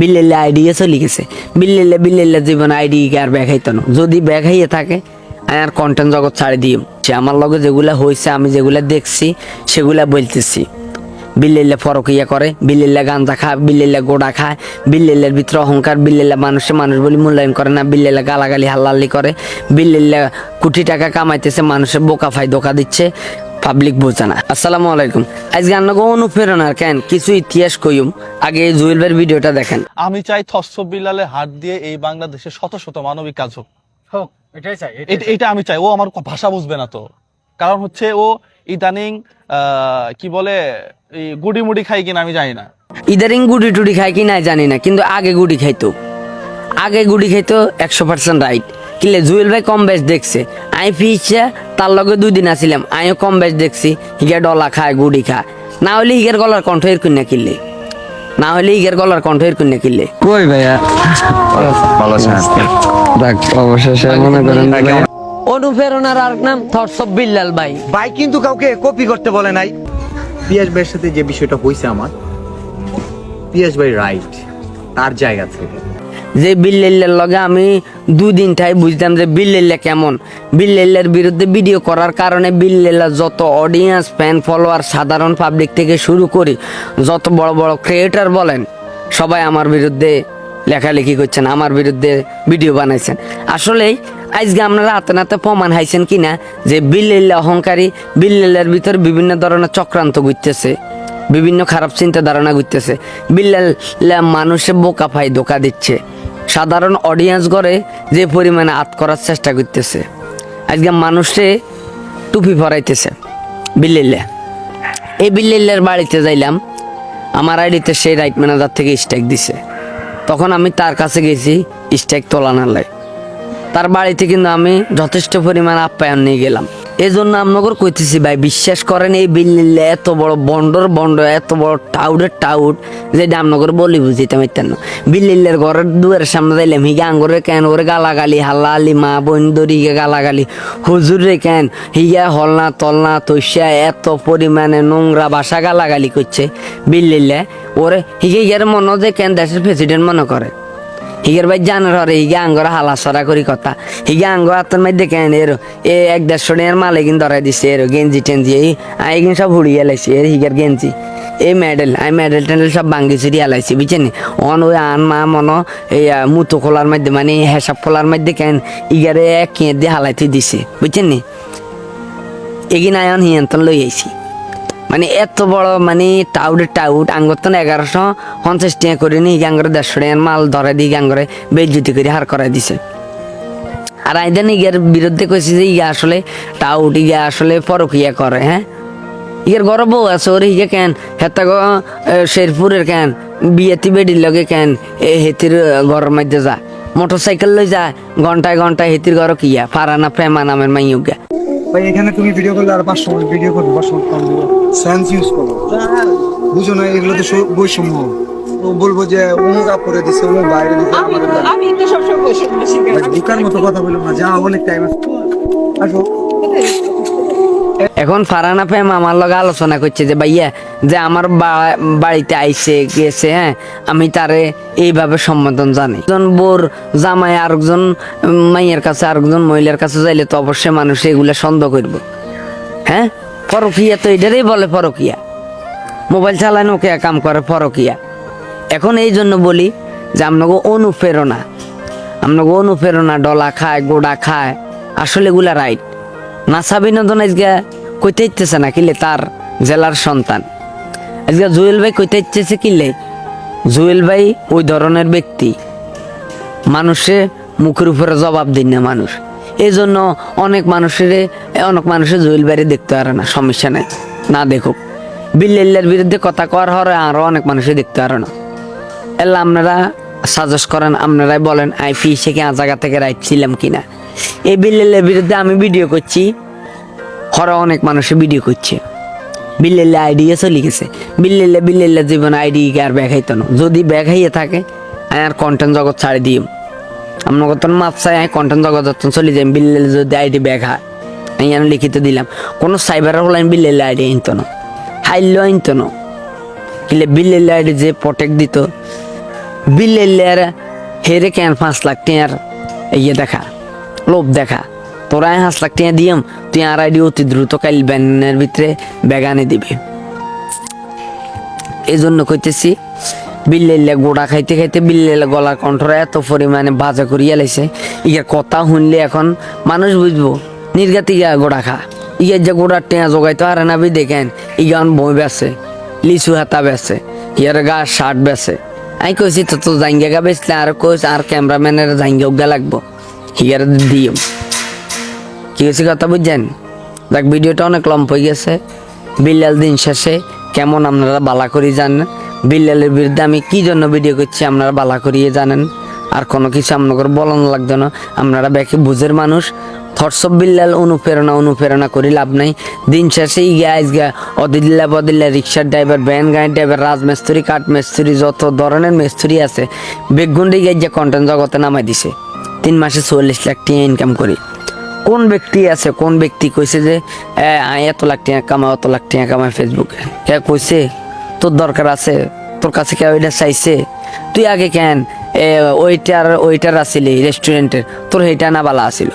বিল্লেলে idea চলে গেছে। বিল্লেলে বিল্লেলে জীবন ID আর bag হাইতো না? যদি ব্যাগ হাইয়ে থাকে আর কন্টেন্ট জগৎ ছাড়ি দিই সে আমার লগে যেগুলা হয়েছে আমি যেগুলা দেখছি, সেগুলা বলতেছি। বিল্লেলে ফরকিয়া করে, বিল্লেলে গাঞ্জা খায়, বিল্লেলে গোড়া খায়, বিল্লেলের ভিতরে অহংকার, বিল্লেলে মানুষে মানুষ বলে মূল্যায়ন করে না, বিল্লেলে গালাগালি হাল্লালি করে, বিল্লেলে কোটি টাকা কামাইতেছে মানুষের বোকা ফাই ধোকা দিচ্ছে পাবলিক বোঝে না। আসসালামু আলাইকুম। আজকে আপনাকে অনুপ্রেরণার কেন? কিছু ইতিহাস কইম। আগে এই জুয়েল ভাইয়ের ভিডিওটা দেখেন। আমি চাই থসব বিলালে হাত দিয়ে এই বাংলাদেশে শত শত মানবিক কাজ হোক। হোক এটাই চাই এটা- এটা আমি চাই। ও আমার ভাষা বুঝবে না তো। কারণ হচ্ছে ও ইদানিং আহ, কি বলে গুড়ি মুড়ি খাই কিনা আমি জানি না। ইদানিং গুড়ি টুড়ি খায় কি না জানি না কিন্তু আগে গুড়ি খাইতো। আগে গুড়ি খাইতো একশো পার্সেন্ট রাইট কিলে জুয়েল ভাই কম বেশ দেখছে। আই ফিসে তার লগে দুই দিন আসিলাম আমিও কম বেশ দেখছি হিগা ডলা খায় গুড়ি খায়। না হলে হিগের গলার কণ্ঠ এর কিনে কিনলে। না হলে হিগের গলার কণ্ঠ এর কিনে কিনলে। কই ভাইয়া? ভালো আছেন? দেখ অবশেষে মনে করেন অনুপ্রেরণার আর নাম অফ বিল্লাল ভাই। ভাই কিন্তু কাউকে কপি করতে বলে নাই। পিয়াস ভাইয়ের সাথে যে বিষয়টা হয়েছে আমার পিয়াস ভাই রাইট তার জায়গা থেকে। যে বিল্লেলের লগে আমি দুদিন ঠাই বুঝতাম যে বিল্লেল্লা কেমন। বিল্লেলের বিরুদ্ধে ভিডিও করার কারণে বিল্লেল্লা যত অডিয়েন্স ফ্যান ফলোয়ার সাধারণ পাবলিক থেকে শুরু করি, যত বড় বড় ক্রিয়েটার বলেন, সবাই আমার বিরুদ্ধে লেখালেখি করছেন, আমার বিরুদ্ধে ভিডিও বানাইছেন। আসলেই, আজকে আপনারা হাতে নাতে প্রমাণ হাইছেন কিনা, যে বিল্লেল্লা অহংকারী, বিল্লেলের ভিতর বিভিন্ন ধরনের চক্রান্ত ঘুরতেছে, বিভিন্ন খারাপ চিন্তা ধারণা ঘুরতেছে। বিল্লাল মানুষে বোকা ফাই ধোকা দিচ্ছে। সাধারণ অডিয়েন্স করে যে পরিমাণে আত করার চেষ্টা করতেছে। আজকে মানুষে টুপি পরাইতেছে বিল্লিল্লা এই বিল্লিল্লার বাড়িতে যাইলাম, আমার আইডিতে সেই রাইট ম্যানেজার থেকে স্ট্যাক দিছে। তখন আমি তার কাছে গেছি স্ট্যাক তোলানার তার বাড়িতে কিন্তু আমি যথেষ্ট পরিমাণ আপ্যায়ন নিয়ে গেলাম। এই জন্য আমনগর কইতেছি ভাই, বিশ্বাস করেন এই বিল্লিল্লে এত বড় বন্ডর বন্ড এত বড় টাউডের টাউড যে আমনগর বলি বুঝিতে পারতেন না। বিল্লিল্লের ঘরের দুয়ারের সামনে যাইলাম হিগে আঙ্গরে কেন করে গালাগালি হাল্লা আলি মা বোন দরিগে গালাগালি। হুজুরে কেন? হিগা হলনা তলনা তৈশা এত পরিমাণে নোংরা বাসা গালাগালি করছে বিল্লিল্লে ওরে হিগে গিয়ে মনে যে কেন দেশের প্রেসিডেন্ট মনে করে। হিগের ভাই জানার হরে হিগে আঙ্গর হালা সরা করি কথা। হিগে আঙ্গ হাতের মধ্যে কেন এর? এ এক দেড়শো টাকার মাল এগিন ধরাই দিছে এর, গেঞ্জি টেঞ্জি। এই আই এগিন সব হুড়িয়ে লাইছি, এর হিগের গেঞ্জি। এই মেডেল আমি মেডেল টেন্ডেল সব ভাঙ্গি চুরি আলাইছি বুঝছেন অন ওই আন মা মন, এই মুতো খোলার মধ্যে মানে হেসাব খোলার মধ্যে কেন ইগারে এক কেঁ দিয়ে হালাইতে দিছে, বুঝছেন এগিন আয়ন হিয়ন্তন লই আইছি। মানে এত বড় মানে টাউডের টাউট আঙ্গর তো এগারোশো পঞ্চাশ টাকা করে নি গাঙ্গরে দেড়শো টাকার মাল ধরে দিয়ে গাঙ্গরে বেজ্জুতি করে হার করাই দিছে। আর আইদেন ইগার বিরুদ্ধে কইছি যে ইয়া আসলে টাউট ইগা আসলে পরকিয়া করে হ্যাঁ? ইগের ঘর বউ আছে, ওর হিগে কেন? হেতা শেরপুরের কেন? বিয়েতি বেডির লগে কেন? এ, হেতির ঘরের মধ্যে যা। মোটর সাইকেল লই যা, ঘন্টায় ঘন্টায় হেতির ঘর কিয়া ফারানা প্রেমা নামের মাইয়ুগা ভাই এখানে তুমি ভিডিও করলে আর পাঁচশো ভিডিও করবে পাঁচশো সেন্স ইউজ করো। বুঝো না এগুলো তো বৈষম্য। ও বলব যে অমুক আপ করে দিছে অমুক বাইরে দিছে আমি তো সবসময় বৈষম্য শিখে মতো কথা বললাম না যা অনেক টাইম আসো। এখন ফারানা ফেম আমার লগে আলোচনা করছে যে, ভাইয়া, যে আমার বাড়িতে আইছে, গেছে হ্যাঁ আমি তারে এইভাবে সম্বোধন জানি। একজন বোর জামাই আরেকজন মাইয়ের কাছে, আরেকজন মহিলার কাছে যাইলে তো অবশ্যই মানুষ এগুলা সন্দেহ করব। হ্যাঁ? পরকিয়া তো এটারই বলে পরকিয়া। মোবাইল চালায় নোকিয়া, কাম করে পরকিয়া। এখন এই জন্য বলি যে আপনাকে অনুপ্রেরণা। আপনাকে অনুপ্রেরণা, ডলা খায়, গোড়া খায়, আসলে এগুলা রাইট নাসা বিনোদন আজকে কইতে ইচ্ছেছে না কিলে তার জেলার সন্তান। আজকে জুয়েল ভাই কইতে ইচ্ছেছে কিলে জুয়েল ভাই ওই ধরনের ব্যক্তি। মানুষে মুখের উপরে জবাব দিন না মানুষ। এই জন্য অনেক মানুষের অনেক মানুষের জুয়েল বাইরে দেখতে পারে না, সমস্যা নেই, না দেখুক। বিল্লের বিরুদ্ধে কথা কওয়ার হরে আরও অনেক মানুষে দেখতে পারে না। এলা আপনারা সাজেস্ট করেন, আপনারাই বলেন, আই ফি থেকে জায়গা থেকে রাইট ছিলাম কিনা। এই বিল্লের বিরুদ্ধে আমি ভিডিও করছি। হরে অনেক মানুষে ভিডিও করছে। বিল্লেলে আইডিয়া চলে গেছে। বিল্লেলে বিল্লেলে জীবন আইডি আর ব্যাগ হাইতো না। যদি ব্যাগ হাইয়ে থাকে, আমি আর কন্টেন্ট জগৎ ছাড়ি দিম। আপনার কত মাপ চাই, আমি কন্টেন্ট জগৎ যতন চলে যাই, বিল্লেলে যদি আইডি হয় আমি আমি লিখিত দিলাম। কোনো সাইবারের হলে আমি বিল্লেলে আইডি আনতো না। হাইলেও আনতো না। কিলে বিল্লেলে আইডি যে প্রটেক্ট দিত বিল্লের হেরে কেন পাঁচ লাখ টিয়ার ইয়ে দেখা। লোভ দেখা। তোরা পাঁচ লাখ টিয়া দিয়াম, তুই আর আইডি অতি দ্রুত কাইল ব্যানের ভিতরে ব্যাগানে দিবি। এই জন্য কইতেছি বিল্লেলে গোড়া খাইতে খাইতে বিল্লেলে গলার কণ্ঠরা এত পরিমাণে বাজা করিয়া লাইছে। ইয়া কথা শুনলে এখন মানুষ বুঝব নির্গাত ইয়া গোড়া খা। ইয়া যে গোড়ার টেঁয়া জোগাইতে পারে না বি দেখেন ইগান বই বেছে, লিচু হাতা বেছে, ইয়ার গা শার্ট বেছে। আমি কইছি তো তো জাঙ্গা গা বেচলে আর কইস, আর ক্যামেরাম্যানের জাঙ্গা উগা লাগবো। হিয়ার দিও কি হয়েছে কথা বুঝছেন? দেখ, ভিডিওটা অনেক লম্প হয়ে গেছে। বিল্লাল দিন শেষে কেমন আপনারা বালা করি জানেন? বিল্লালের বিরুদ্ধে আমি কি জন্য ভিডিও করছি আপনারা বালা করিয়ে জানেন? আর কোনো কিছু আপনাদের বলানো লাগতো না। আপনারা ব্যাকে বুঝের মানুষ। থটসব বিল্লাল, অনুপ্রেরণা অনুপ্রেরণা করি লাভ নাই। দিন শেষে ই গাইজ গা অদিল্লা বদিল্লা রিক্সার ড্রাইভার, ভ্যান গাড়ি ড্রাইভার, রাজমিস্ত্রি কাঠ মিস্ত্রি যত ধরনের মিস্ত্রি আছে বেগুন্ডি গাইজ যে কন্টেন্ট জগতে নামাই দিছে। তিন মাসে চল্লিশ লাখ টাকা ইনকাম করি। কোন ব্যক্তি আছে, কোন ব্যক্তি কইছে যে এত লাখ টাকা কামায় অত লাখ টাকা কামায় ফেসবুকে কে কইছে, তোর দরকার আছে, তোর কাছে কে ওইটা চাইছে? তুই আগে কেন ওইটার ওইটার আসিলি রেস্টুরেন্টের তোর সেইটা না বালা আসিল।